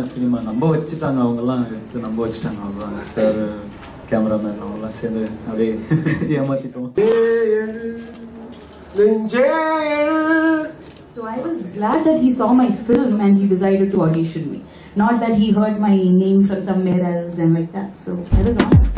Believe தானே cinema நம்ப வச்சுட்டாங்க அவங்க எல்லாம் எடுத்து நம்ப வச்சுட்டாங்க அவ்வளவுதான் சார் கேமராமேன் அவங்க எல்லாம் சேர்ந்து அப்படியே ஏமாத்திட்டோம் நெஞ்சே எழு So I was glad that he saw my film and he decided to audition me. Not that he heard my name from somewhere else and like that. So I was honored.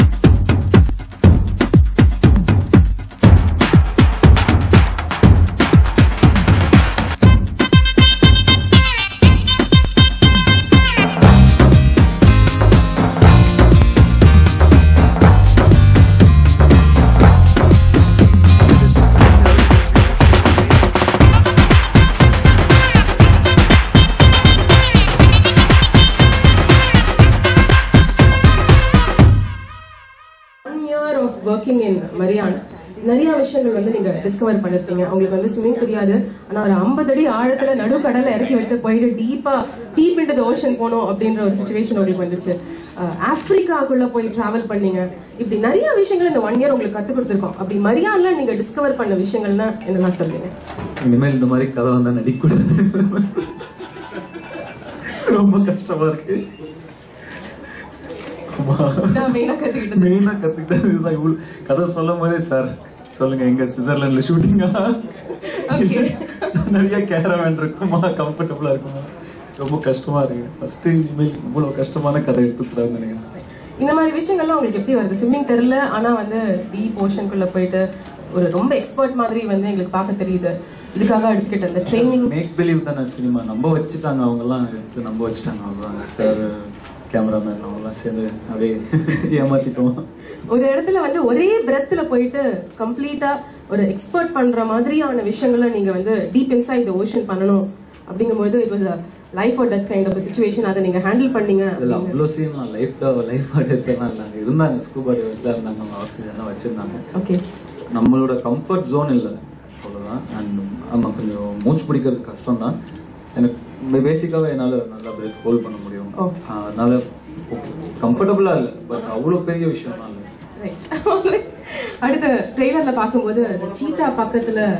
Of in Maryan நிறைய விஷயங்கள் வந்து நீங்க discover பண்ணிருக்கீங்க உங்களுக்கு வந்து swimming தெரியாது. ஆனா ஒரு ஐம்பது அடி ஆழத்துல நடுக்கடல இறக்கி விட்டு போயிட்டு டீப்பா டீப் இன்டு த ஓஷன் போனோம் அப்படின்ற ஒரு சுச்சுவேஷன் உங்களுக்கு வந்துச்சு. ஆப்பிரிக்காக்குள்ள போய் டிராவல் பண்ணீங்க. இப்படி நிறைய விஷயங்கள் இந்த ஒன் இயர் உங்களுக்கு கத்து கொடுத்துருக்கோம். அப்படி மரியான்ல நீங்க டிஸ்கவர் பண்ண விஷயங்கள்னா என்னெல்லாம் சொல்லுங்க இனிமேல் இந்த மாதிரி கதை வந்தா நடிக்கூடாது. ரொம்ப கஷ்டமா இருக்கு. ஆமா. நான் மெயினா கத்துக்கிட்டது. மெயினா கத்துக்கிட்டது. இதுதான் இவ்வளவு கதை சொல்லும் போதே சார் சொல்லுங்க எங்க சுவிட்சர்லாந்துல ஷூட்டிங்கா. நிறைய கேரவேன் இருக்குமா? கம்ஃபர்டபுளா இருக்குமா? ரொம்ப கஷ்டமா இருக்கு. ஃபர்ஸ்ட் இனிமேல் இவ்வளவு கஷ்டமான கதை எடுத்துக்கூடாதுன்னு நினைக்கிறேன். இந்த மாதிரி விஷயங்கள்லாம் உங்களுக்கு எப்படி வருது? ஸ்விம்மிங் தெரியல ஆனா வந்து டீப் ஓஷனுக்குள்ள போயிட்டு ஒரு ரொம்ப எக்ஸ்பர்ட் மாதிரி வந்து எங்களுக்கு பார்க்க தெரியுது. இதுக்காக எடுத்துக்கிட்ட அந்த ட்ரைனிங் மேக் பிலீவ் தானே சினிமா? நம்ப வச்சுட்டாங்க அவங்க எல்லாம் எடுத்து நம்ப வச்சுட்டாங்க. அவ்வளவுதான் சார் கேமராமேன் அவங்க எல்லாம் சேர்ந்து அப்படியே ஏமாத்திட்டோம். ஒரு இடத்துல வந்து ஒரே பிரெத்ல போயிட்டு கம்ப்ளீட்டா ஒரு எக்ஸ்பர்ட் பண்ற மாதிரியான விஷயங்களை நீங்க வந்து டீப் இன்சைட் த ஓஷன் பண்ணணும். அப்படிங்கும்போது it was life or death kind of situation அதை நீங்க ஹேண்டில் பண்ணீங்க இல்ல அவ்வளோ சீன்லாம் லைஃப் லைஃப் எடுத்துலாம் இல்லைங்க இருந்தாங்க ஸ்கூபா டிவைஸ்ல இருந்தாங்க ஆக்சிஜன்லாம் வச்சிருந்தாங்க. ஓகே நம்மளோட கம்ஃபர்ட் ஜோன் இல்லை. அவ்வளோதான் அண்ட் ஆமாம் கொஞ்சம் மூச்சு பிடிக்கிறது கஷ்டம் தான் எனக்கு பேசிக்காவே என்னால் நல்லா பிரேத் ஹோல்ட் பண்ண முடியும். ஆஹ் அதனால ஓகே கம்ஃபர்டபுளாக இல்லை பட் அவ்வளோ பெரிய விஷயம்லாம் இல்லை. அடுத்த ட்ரெய்லர்ல பார்க்கும்போது அந்த சீட்டா பக்கத்துல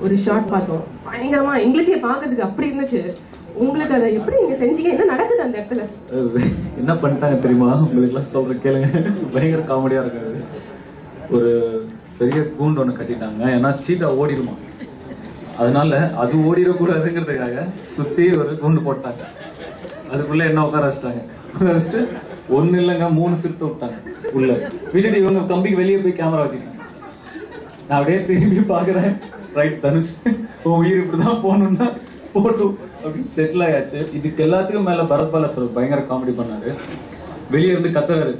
ஒரு ஷாட் பார்த்தோம். பயங்கரமா எங்களுக்கே பார்க்கிறதுக்கு அப்படி இருந்துச்சு. உங்களுக்கு அதை எப்படி நீங்க செஞ்சீங்க? என்ன நடக்குது அந்த இடத்துல? என்ன பண்ணிட்டாங்க தெரியுமா? உங்களுக்குலாம் சொல்ற கேளுங்க. பயங்கர காமெடியா இருக்காது. ஒரு பெரிய கூண்டு ஒன்று கட்டிட்டாங்க. ஏன்னா சீட்டா ஓடிடுமா? அதனால அது ஓடிடக்கூடாதுங்கிறதுக்காக சுத்தி ஒரு கூண்டு போட்டாங்க. அதுக்குள்ள என்ன உட்கார வச்சிட்டாங்க. உட்கார வச்சுட்டு ஒன்னு இல்லைங்க மூணு சிறுத்தை விட்டாங்க உள்ள. விட்டுட்டு இவங்க கம்பிக்கு வெளியே போய் கேமரா வச்சுக்கிட்டாங்க. நான் அப்படியே திரும்பி பாக்குறேன் ரைட் தனுஷ் உன் உயிர் இப்படிதான் போகணும்னா போட்டும் அப்படின்னு செட்டில் ஆயாச்சு. இதுக்கு எல்லாத்துக்கும் மேல பரத் பாலசர் பயங்கர காமெடி பண்ணாரு. வெளியே இருந்து கத்துறாரு.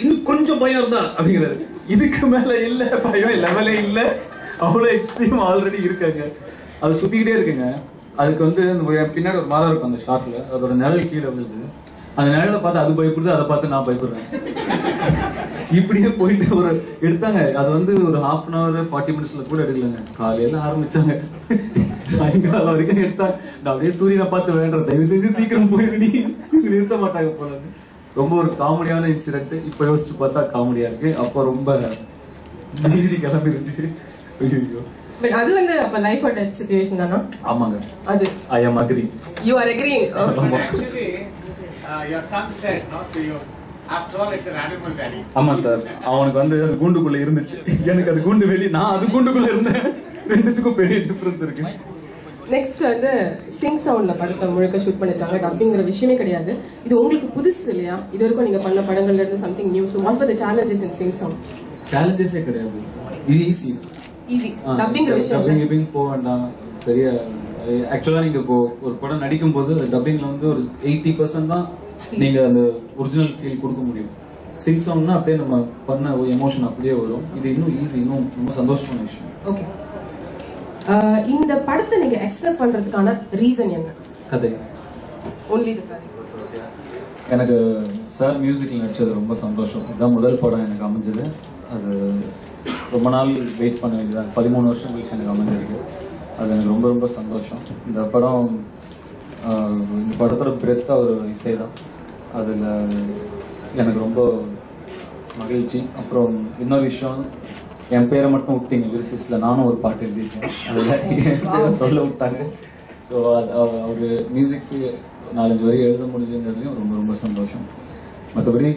இன்னும் கொஞ்சம் பயம் இருந்தா அப்படிங்கிறாரு. இதுக்கு மேல இல்ல பயம் லெவலே இல்ல. அவ்வளவு எக்ஸ்ட்ரீம் ஆல்ரெடி இருக்காங்க. அது சுத்திக்கிட்டே இருக்குங்க. அதுக்கு வந்து பின்னாடி ஒரு மரம் இருக்கும் அந்த ஷார்ட்ல அதோட நிழல் கீழே விழுது. அந்த நிழலை பார்த்து அது பயப்படுது அதை பார்த்து நான் பயப்படுறேன். இப்படியே போயிட்டு ஒரு எடுத்தாங்க. அது வந்து ஒரு ஹாஃப் அன் ஹவர் ஃபார்ட்டி மினிட்ஸ்ல கூட எடுக்கலங்க. காலையில ஆரம்பிச்சாங்க. சாயங்காலம் வரைக்கும் எடுத்தாங்க. நான் அப்படியே சூரியனை பார்த்து வேண்ட தயவு செஞ்சு சீக்கிரம் போயிரு நிறுத்த மாட்டாங்க போல ரொம்ப ஒரு காமெடியான இன்சிடென்ட் இப்ப யோசிச்சு பார்த்தா காமெடியா இருக்கு. அப்போ ரொம்ப நீதி கிளம்பிருச்சு. ஐயோ பட் அது வந்து அப்ப லைஃப் ஆர் டெத் சுச்சுவேஷன் தானா? ஆமாங்க. அது. I am agree you are to you. After all, it's an animal, daddy. ஆமா சார் அவனுக்கு வந்து அது கூண்டுக்குள்ள இருந்துச்சு. எனக்கு அது கூண்டு வெளியே நான் அது கூண்டுக்குள்ள இருந்தேன். ரெண்டுத்துக்கும் பெரிய டிஃபரன்ஸ் இருக்கு. நெக்ஸ்ட் வந்து சிங் சவுண்ட்ல படத்தை முழுக்க ஷூட் பண்ணிருக்காங்க. டப்பிங்கிற விஷயமே கிடையாது. இது உங்களுக்கு புதுசு இல்லையா? இது வரைக்கும் நீங்க பண்ண படங்கள்ல இருந்து something new so what the challenges in sync sound சேலஞ்சஸே கிடையாது. இது ஈஸி ஈஸி டப்பிங்கிற விஷயம் டப்பிங். கிப்பிங் போக வேண்டாம். பெரிய ஆக்சுவலா நீங்க இப்போ ஒரு படம் நடிக்கும் போது டப்பிங்ல வந்து ஒரு எயிட்டி பர்சன்ட் தான் நீங்க அந்த ஒரிஜினல் ஃபீல் கொடுக்க முடியும். சிங் சாங்னா அப்படியே நம்ம பண்ண எமோஷன் அப்படியே வரும். இது இன்னும் ஈஸி இன்னும் ரொம்ப சந்தோஷமான விஷயம். ஓகே இந்த படத்தை நீங்க அக்செப்ட் பண்றதுக்கான ரீசன் என்ன? கதை. ஒன்லி தி கதை. எனக்கு சார் மியூசிக்கில் நடிச்சது ரொம்ப சந்தோஷம். இதுதான் முதல் படம் எனக்கு அமைஞ்சது. அது ரொம்ப நாள் வெயிட் பண்ண வேண்டியதாக பதிமூணு வருஷம் கழிச்சு எனக்கு அமைஞ்சிருக்கு அது எனக்கு ரொம்ப ரொம்ப சந்தோஷம். இந்த படம் இந்த படத்தோட பிரெத்தாக ஒரு இசை தான் அதில் எனக்கு ரொம்ப மகிழ்ச்சி. அப்புறம் இன்னொரு விஷயம் என் பேரை மட்டும் விட்டீங்க லிரிசிஸில் நானும் ஒரு பாட்டு எழுதியிருக்கேன். அதில் சொல்ல விட்டாங்க. ஸோ அவர் மியூசிக்கு நாலஞ்சு வரி எழுத முடிஞ்சுங்கிறதுலையும் ரொம்ப ரொம்ப சந்தோஷம். மற்றபடி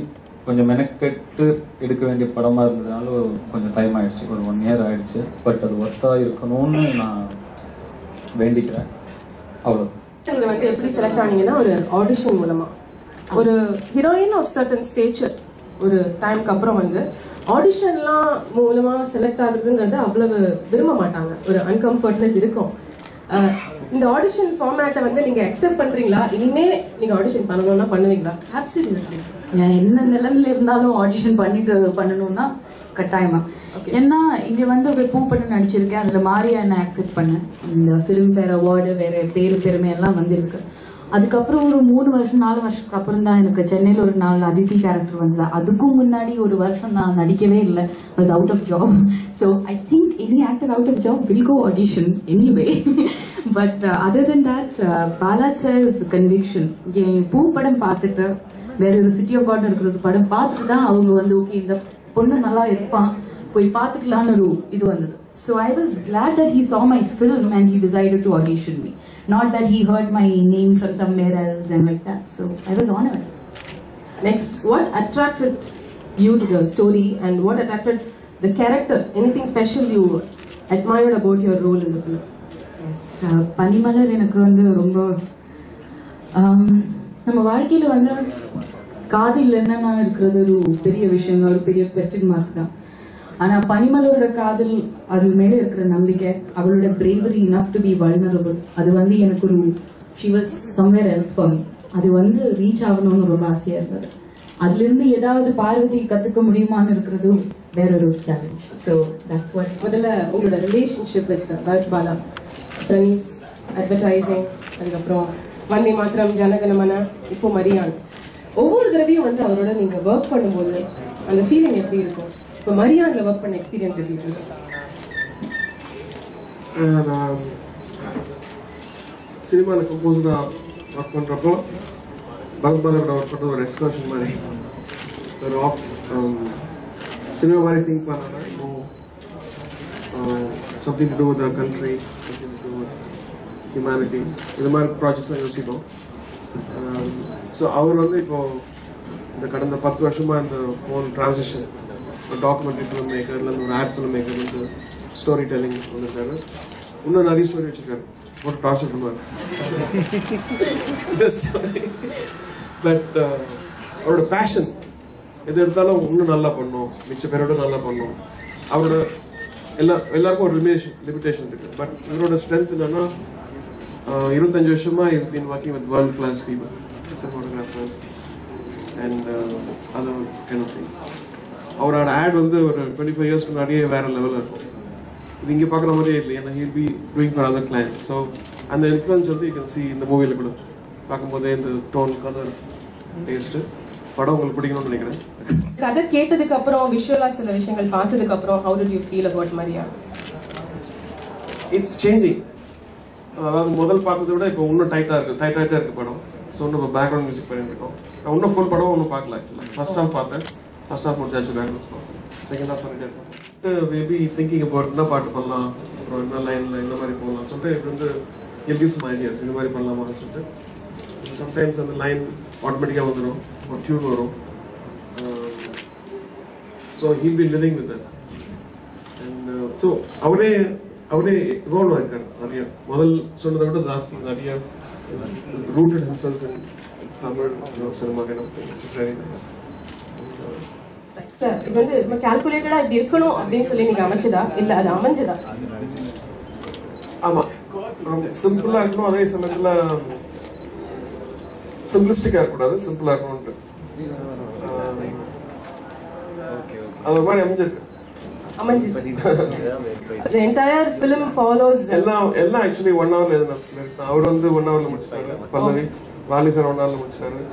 கொஞ்சம் மெனக்கெட்டு எடுக்க வேண்டிய படமா இருந்ததுனால கொஞ்சம் டைம் ஆயிடுச்சு. ஒரு ஒன் இயர் ஆயிடுச்சு. பட் அது ஒர்த்தா இருக்கணும்னு நான் வேண்டிக்கிறேன். அவ்வளோ நீங்க வந்து எப்படி செலக்ட் ஆனீங்கன்னா ஒரு ஆடிஷன் மூலமா. ஒரு ஹீரோயின் ஆஃப் சர்டன் ஸ்டேச்சர் ஒரு டைம்க்கு அப்புறம் வந்து ஆடிஷன்லாம் மூலமா செலக்ட் ஆகுறதுங்கிறது அவ்வளவு விரும்ப மாட்டாங்க. ஒரு அன்கம்ஃபர்ட்னஸ் இருக்கும். இந்த ஆடிஷன் ஃபார்மேட்டை வந்து நீங்க அக்செப்ட் பண்றீங்களா? இனிமே நீங்க ஆடிஷன் பண்ணணும்னா பண்ணுவீங்களா? அப்சல்யூட்லி என்ன நிலைமையில இருந்தாலும் ஆடிஷன் பண்ணிட்டு பண்ணணும்னா கட்டாயமா. ஏன்னா இங்க வந்து ஒரு பூப்பட்டு நடிச்சிருக்கேன். அதுல மாரியா என்ன அக்செப்ட் பண்ணேன் இந்த ஃபிலிம் ஃபேர் அவார்டு வேற பேரு பெருமை எல்லாம் வந்திருக்கு. அதுக்கப்புறம் ஒரு மூணு வருஷம் நாலு வருஷத்துக்கு அப்புறம் தான் எனக்கு சென்னையில ஒரு நாலு அதித்தி கேரக்டர் வந்தது. அதுக்கும் முன்னாடி ஒரு வருஷம் நான் நடிக்கவே இல்லை. Was out of job so I think any actor out of job will go audition anyway but other than that Bala sir's conviction and Poo படம் பார்த்துட்டு வேற ஒரு சிட்டி ஆஃப் காட் இருக்கிறது படம் பார்த்துட்டு தான் அவங்க வந்து ஓகே இந்த பொண்ணு நல்லா இருப்பான் போய் பார்த்துக்கலாம்னு ஒரு இது வந்தது so I was glad that he saw my film and he decided to audition me not that he heard my name from somewhere else and like that so I was honored Next, what attracted you to the story and what attracted the character? Anything special you admired about your role in the film? Yes, uh, Panimalar எனக்கு வந்து ரொம்ப நம்ம வாழ்க்கையில வந்து காதில் என்னன்னா இருக்கிறது ஒரு பெரிய விஷயம் ஒரு பெரிய கொஸ்டின் மார்க் தான். ஆனா பனிமலோட காதல் அது மேல இருக்கிற நம்பிக்கை அவளோட bravery enough to be vulnerable அது வந்து எனக்கு ஒரு she was somewhere else for me அது வந்து ரீச் ஆகணும்னு ரொம்ப ஆசையா இருந்தது. அதுல இருந்து ஏதாவது பார்வதி கத்துக்க முடியுமான்னு இருக்கிறது வேற ஒரு சேலஞ்ச் ஸோ தட்ஸ் வாட் முதல்ல உங்களோட ரிலேஷன்ஷிப் வித் பரத் பாலா. பிரைஸ் அட்வர்டைசிங் அதுக்கப்புறம் வந்தே மாத்திரம் ஜனகணமன இப்போ மரியான் ஒவ்வொரு தடவையும் வந்து அவரோட நீங்க ஒர்க் பண்ணும்போது அந்த ஃபீலிங் எப்படி இருக்கும்? இப்போ மரியான்ல ஒர்க் பண்ண எக்ஸ்பீரியன்ஸ் எப்படி இருக்கு? நான் சினிமாவில் கம்போசராக ஒர்க் பண்ணுறப்போ பரத் பாலோட ஒர்க் பண்ணுற ஒரு எக்ஸ்கர்ஷன் மாதிரி. ஒரு ஆஃப் um, சினிமா மாதிரி திங்க் பண்ணாமல் something to do with country humanity இது மாதிரி ப்ராஜெக்ட்ஸ் யோசிப்போம். Um, ஸோ அவர் வந்து இப்போ இந்த கடந்த பத்து வருஷமாக இந்த ஹோல் டிரான்சிஷன் டாக்குமெண்ட்ரி ஃபிலிம் மேக்கர்லேருந்து ஒரு ஆட் ஃபிலிம் மேக்கர்லேருந்து ஸ்டோரி டெல்லிங் வந்திருக்காரு இன்னும் நிறைய ஸ்டோரி வச்சிருக்காரு. போட்டு டார்ச்சர் பண்ணுவார். பட் அவரோட பேஷன் எது எடுத்தாலும் இன்னும் நல்லா பண்ணும். மிச்ச பேரோட நல்லா பண்ணும். அவரோட எல்லா எல்லாருக்கும் ஒரு லிமிடேஷன் லிமிடேஷன் இருக்குது பட் இவரோட ஸ்ட்ரென்த் என்னன்னா இருபத்தஞ்சு வருஷமா is been working with world class people photographers and other kind of things அவரோட ஆட் வந்து ஒரு டுவெண்ட்டி ஃபைவ் இயர்ஸ்க்கு முன்னாடியே வேற லெவலில் இருக்கும். இது இங்கே பார்க்குற மாதிரியே இல்லை ஏன்னா he'll be doing for other clients so அந்த இன்ஃப்ளூயன்ஸ் வந்து யூ கேன் சி இந்த மூவியில் கூட. பார்க்கும்போதே இந்த டோன் கலர் டேஸ்ட்டு படம் உங்களுக்கு பிடிக்கணும்னு நினைக்கிறேன். கதை கேட்டதுக்கு அப்புறம் விஷுவலா சில விஷயங்கள் பார்த்ததுக்கு அப்புறம் how did you feel about Maria it's changing அதாவது முதல் பார்த்ததை விட இப்போ இன்னும் டைட்டாக இருக்கு டைட் டைட்டாக இருக்கு படம். ஸோ இன்னும் இப்போ பேக்ரவுண்ட் மியூசிக் பண்ணியிருக்கோம் நான் இன்னும் ஃபுல் படம் ஒன்றும் பார்க்கல ஆக்சுவலாக ஃபர்ஸ்ட் ஹாஃப் பார்த்தேன். ஃபர்ஸ்ட் ஹாஃப் முடிஞ்சாச்சு பேக்ரவுண்ட் பார்த்தேன் செகண்ட் ஹாஃப் பண்ணிட்டே இருக்கோம். மேபி திங்கிங் அபவுட் என்ன பாட்டு பண்ணலாம் அப்புறம் என்ன லைனில் இந்த மாதிரி போகலாம் சொல்லிட்டு இப்போ வந்து எப்படி கிவ்ஸ் ஐடியாஸ் இந்த மாதிரி பண்ணலாமான்னு சொல்லிட்டு. சம்டைம்ஸ் அந்த லைன் ஆட்டோமேட்டிக்காக வந்துடும் ஒரு டியூன் வரும். So he'll be living with and so அவரே அவரே ரோல் இருக்காரு நிறைய முதல் சொன்னதை விட ஜாஸ்தி நிறைய rooted himself in Tamil cinema இது வந்து ரொம்ப கால்குலேட்டடா இப்படி இருக்கணும் அப்படின்னு சொல்லி நீங்க அமைச்சதா? இல்ல அது அமைஞ்சதா? ஆமா. சிம்பிளா இருக்கணும் அதே சமயத்துல சிம்பிளிஸ்டிக்கா இருக்கக்கூடாது சிம்பிளா இருக்கணும்ட்டு ஆஹ், அது ஒரு மாதிரி அமைஞ்சிருக்கு. அமைஞ்சது the entire film follows எல்லாம் எல்லாம் ஆக்சுவலி ஒன் ஹவர்ல எழுதின அவர் வந்து ஒன் ஹவர்ல முடிச்சிட்டாரு. பல்லவி வாலி சார் ஹவர்ல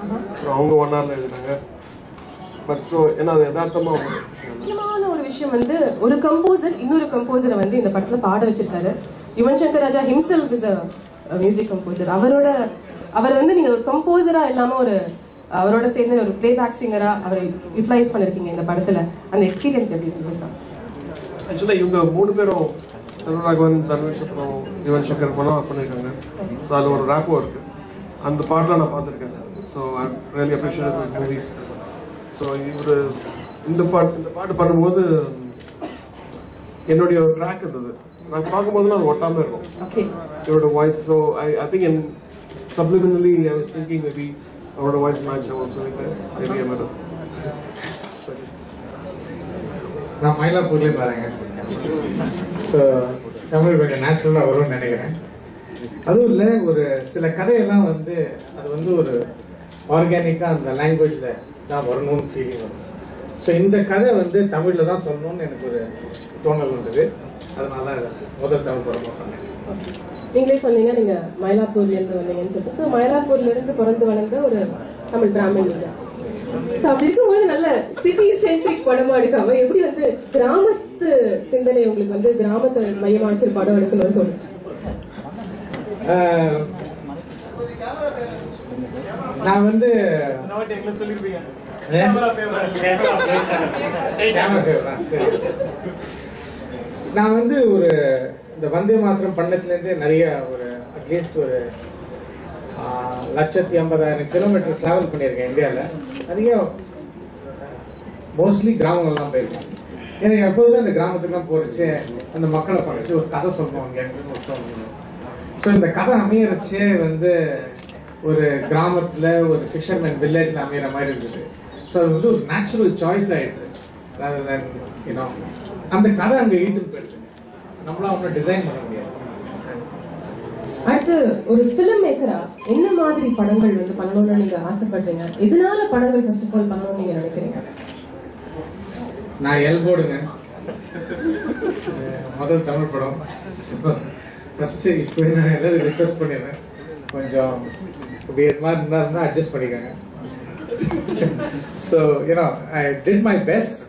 அப்புறம் அவங்க ஒன் ஹவர்ல எழுதினாங்க. பட் ஸோ ஏன்னா அது யதார்த்தமா. முக்கியமான ஒரு விஷயம் வந்து ஒரு கம்போசர் இன்னொரு கம்போசரை வந்து இந்த படத்துல பாட வச்சிருக்காரு. Yuvan Shankar Raja himself is a music composer அவரோட அவர் வந்து நீங்க ஒரு கம்போசரா இல்லாம ஒரு அவரோட சேர்ந்து ஒரு பிளேபேக் சிங்கரா அவரை யூட்டிலைஸ் பண்ணிருக்கீங்க இந்த படத்துல. அந்த எக்ஸ்பீரியன்ஸ் எப்படி இருந்தது சார் ஆக்சுவலா இவங்க மூணு பேரும் செல்வராகவன் தனுஷ் அப்புறம் யுவன் சங்கர் படம் பண்ணிருக்காங்க ஸோ அதில் ஒரு ரேப்போ இருக்கு அந்த பாட்டெலாம் நான் பார்த்துருக்கேன். So I really appreciate movies so இவர் இந்த பாட்டு இந்த பாட்டு பண்ணும்போது என்னுடைய ட்ராக் இருந்தது. நான் பார்க்கும்போதுலாம் அது ஒட்டாமல் இருக்கும். ஓகே இவரோட voice so I I think and subliminally I was thinking maybe அவரோட வாய்ஸ் மேட்ச் ஆகும் சொல்லிட்டேன் மேபி மேடம் சரி நான் மயிலாப்பூர்லேயே பாருங்க. ஸோ தமிழ் கொஞ்சம் நேச்சுரலாக வரும்னு நினைக்கிறேன். அதுவும் இல்லை ஒரு சில கதையெல்லாம் வந்து அது வந்து ஒரு ஆர்கானிக்காக அந்த லாங்குவேஜில் தான் வரணும்னு ஃபீலிங் வரும். ஸோ இந்த கதை வந்து தமிழில் தான் சொல்லணும்னு எனக்கு ஒரு தோணல் இருந்தது அதனால தான் முதல் தமிழ் படம் பண்ணேன். நீங்களே சொன்னீங்க நீங்க மயிலாப்பூர்ல இருந்து வந்தீங்கன்னு சொல்லிட்டு. ஸோ மயிலாப்பூர்ல இருந்து பிறந்து வளர்ந்த ஒரு தமிழ் பிராமணன் அப்படி இருக்கும்போது நல்ல சிட்டி சென்ட்ரிக் படமா எடுக்காம எப்படி வந்து கிராமத்து சிந்தனை உங்களுக்கு வந்து கிராமத்தை மையமா வச்சு படம் எடுக்கணும்னு தோணுச்சு? நான் வந்து நான் வந்து ஒரு இந்த வந்தே மாத்திரம் பண்ணத்துலேருந்து நிறைய ஒரு அட்லீஸ்ட் ஒரு லட்சத்தி ஐம்பதாயிரம் கிலோமீட்டர் டிராவல் பண்ணியிருக்கேன் இந்தியாவில் நிறைய மோஸ்ட்லி கிராமங்கள்லாம் போயிருக்காங்க எனக்கு எப்போதுமே அந்த கிராமத்துக்குலாம் போறச்சு அந்த மக்களை பார்த்து ஒரு கதை சொல்லுவாங்க ஸோ இந்த கதை அமையறச்சே வந்து ஒரு கிராமத்தில் ஒரு ஃபிஷர்மேன் வில்லேஜில் அமையிற மாதிரி இருந்தது ஸோ அது வந்து ஒரு நேச்சுரல் சாய்ஸ் ஆயிடுது. அந்த கதை அங்கே இழுத்துட்டு போயிடுது நம்மளாம் ஒன்றும் டிசைன் பண்ண முடியாது. அடுத்து ஒரு ஃபிலிம் மேக்கரா என்ன மாதிரி படங்கள் வந்து பண்ணணும்னு நீங்க ஆசைப்படுறீங்க? எதனால படங்கள் ஃபர்ஸ்ட் ஆஃப் ஆல் பண்ணணும்னு நீங்க நினைக்கிறீங்க? நான் எல் போடுங்க. முதல் தமிழ் படம். ஃபர்ஸ்ட் இப்போ நான் ஏதாவது ரிக்வெஸ்ட் பண்ணிடுறேன். கொஞ்சம் வேறு இது மாதிரி இருந்தா இருந்தா அட்ஜஸ்ட் பண்ணிக்கோங்க. So you know I did my best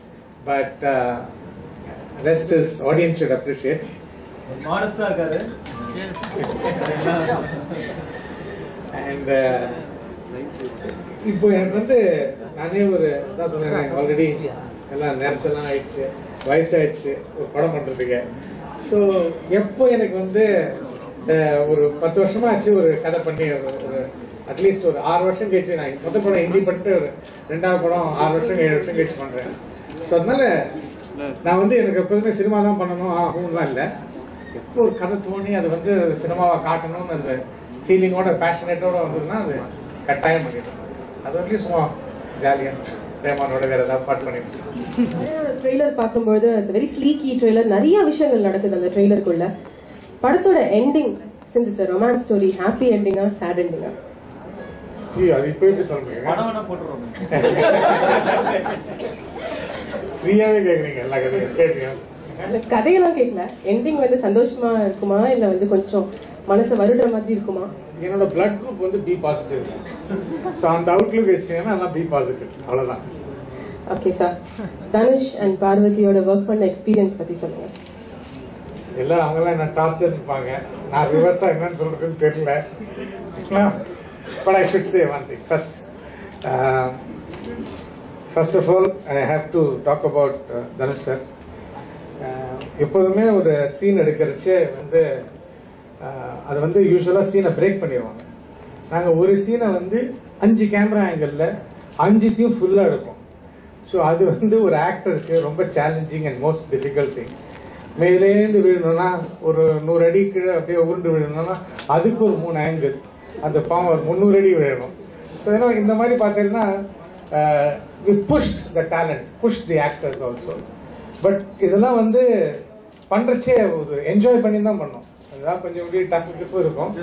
but rest is audience should appreciate மாடஸ்டா இருக்காரு. அண்ட் uh, இப்போ எனக்கு வந்து நானே ஒரு தான் சொன்னேன் ஆல்ரெடி எல்லாம் நேரச்செல்லாம் ஆயிடுச்சு வயசாயிடுச்சு ஒரு படம் பண்றதுக்கு. ஸோ எப்போ எனக்கு வந்து ஒரு பத்து வருஷமா ஆச்சு ஒரு கதை பண்ணி ஒரு ஒரு அட்லீஸ்ட் ஒரு ஆறு வருஷம் கழிச்சு நான் மொத்த படம் ஹிந்தி பண்ணிட்டு ஒரு ரெண்டாவது படம் ஆறு வருஷம் ஏழு வருஷம் கழிச்சு பண்றேன். ஸோ அதனால நான் வந்து எனக்கு எப்போதுமே சினிமா தான் பண்ணணும் ஆகும்லாம் இல்லை. எப்போ ஒரு கதை தோணி அது வந்து சினிமாவை காட்டணும்னு அந்த ஃபீலிங்கோட பேஷனேட்டோட வந்ததுன்னா அது கட்டாயம் பண்ணிடுவேன் அது வரைக்கும் சும்மா ஜாலியாக ரேமானோட வேற ஏதாவது பாட்டு பண்ணிட்டு ட்ரெய்லர் பார்க்கும்போது இட்ஸ் வெரி ஸ்லீக்கி ட்ரெய்லர் நிறைய விஷயங்கள் நடக்குது அந்த ட்ரெய்லருக்குள்ள படத்தோட ending since it's romance story happy எண்டிங்கா sad எண்டிங்கா அது இப்போ எப்படி சொல்றீங்க படம் வேணா போட்டுருவோம். ஃப்ரீயாவே கேக்குறீங்க எல்லா கதையும். கேட்டீங்க இல்ல கதையெல்லாம் கேட்கல எண்டிங் வந்து சந்தோஷமா இருக்குமா? இல்ல வந்து கொஞ்சம் மனசை வருடுற மாதிரி இருக்குமா? என்னோட பிளட் குரூப் வந்து பி பாசிட்டிவ் ஸோ அந்த அவுட்லுக் வச்சீங்கன்னா எல்லாம் பி பாசிட்டிவ் அவ்வளவுதான். ஓகே சார் தனுஷ் அண்ட் பார்வதியோட ஒர்க் பண்ண எக்ஸ்பீரியன்ஸ் பத்தி சொல்லுங்க. எல்லாரும் அவங்கெல்லாம் என்ன டார்ச்சர் இருப்பாங்க. நான் ரிவர்ஸா என்னன்னு சொல்றதுன்னு தெரியல. But I should say one thing first first of all I have to talk about Dhanush sir எப்போதுமே ஒரு சீன் எடுக்கிறச்சு வந்து அது வந்து யூஸ்வலாக சீனை பிரேக் பண்ணிடுவாங்க. நாங்கள் ஒரு சீனை வந்து அஞ்சு கேமரா ஆங்கிளில் அஞ்சுத்தையும் ஃபுல்லாக எடுப்போம். ஸோ அது வந்து ஒரு ஆக்டருக்கு ரொம்ப challenging and most difficult thing மேலேந்து விழுணும்னா ஒரு நூறு அடி கீழே அப்படியே உருண்டு விழுணும்னா அதுக்கு ஒரு மூணு ஆங்கிள் அந்த பாவம் ஒரு முந்நூறு அடி விழணும் ஸோ ஏன்னா இந்த மாதிரி பார்த்தீங்கன்னா we push the talent push the actors also but இதெல்லாம் வந்து பண்றச்சே ஒரு என்ஜாய் பண்ணி தான் பண்ணோம். அதெல்லாம் கொஞ்சம் இப்படி டஃப் டிஃப் இருக்கும்.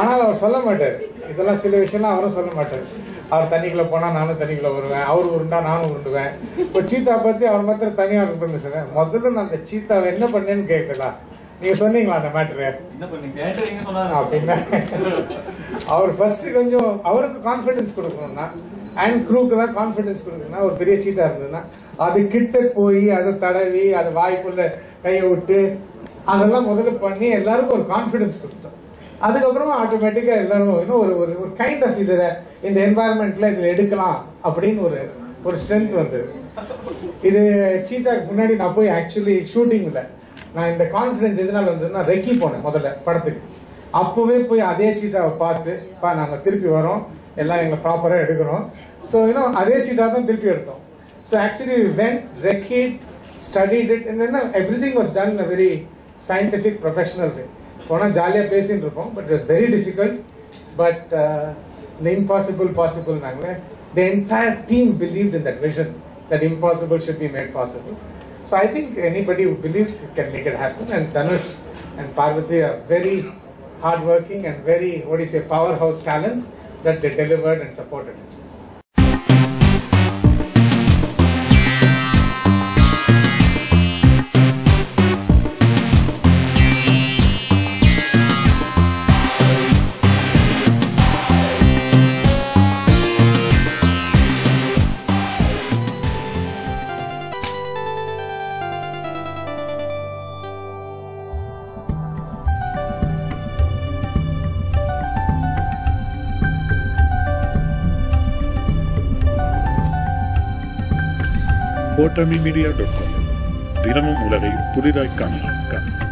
ஆனால் அவர் சொல்ல மாட்டார். இதெல்லாம் சில விஷயம்லாம் அவரும் சொல்ல மாட்டார். அவர் தண்ணிக்குள்ள போனா நானும் தண்ணிக்குள்ள வருவேன். அவர் உருண்டா நானும் உருண்டுவேன். இப்போ சீத்தா பத்தி அவர் மாத்திரம் தனியா இருக்கு சொன்னேன் முதல்ல நான் அந்த சீத்தாவை என்ன பண்ணேன்னு கேட்கலாம் நீங்க சொன்னீங்களா அந்த மேட்ரு அப்படின்னா அவர் ஃபர்ஸ்ட் கொஞ்சம் அவருக்கு கான்ஃபிடன்ஸ் கொடுக்கணும்னா அண்ட் க்ரூக்கெல்லாம் கான்ஃபிடன்ஸ் கொடுக்குன்னா ஒரு பெரிய சீட்டா இருந்ததுன்னா அது கிட்ட போய் அதை தடவி அதை வாய்க்குள்ள கையை விட்டு அதெல்லாம் முதல்ல பண்ணி எல்லாருக்கும் ஒரு கான்ஃபிடன்ஸ் கொடுத்தோம். அதுக்கப்புறமா ஆட்டோமேட்டிக்கா எல்லாரும் இன்னும் ஒரு ஒரு ஒரு கைண்ட் ஆஃப் இதில் இந்த என்வாயர்மெண்ட்ல இதில் எடுக்கலாம் அப்படின்னு ஒரு ஒரு ஸ்ட்ரென்த் வந்தது. இது சீட்டாக்கு முன்னாடி நான் போய் ஆக்சுவலி ஷூட்டிங்ல நான் இந்த கான்ஃபிடன்ஸ் எதனால வந்ததுன்னா ரெக்கி போனேன் முதல்ல படத்துக்கு. அப்பவே போய் அதே சீட்டாவை பார்த்து பா நாங்க திருப்பி வரோம். எல்லாம் எங்களை ப்ராப்பராக எடுக்கிறோம் ஸோ இன்னும் அதே சீட்டாக தான் திருப்பி எடுத்தோம் ஸோ ஆக்சுவலி வென் ரெக்கீட் ஸ்டடிட் இட் என்னென்னா everything was done a very scientific professional way போனால் ஜாலியாக பேசிகிட்டு இருப்போம் but it very difficult but இந்த impossible பாசிபிள்னாங்களே the entire team believe in that vision that impossible should be made possible so I think anybody who believes can make it happen and Dhanush and Parvathy are very hardworking and very, what do you powerhouse talent. That they delivered and supported it கோட்டமி media dot com தினமும் உலகை புதிதாய் காணலாம் காணலாம்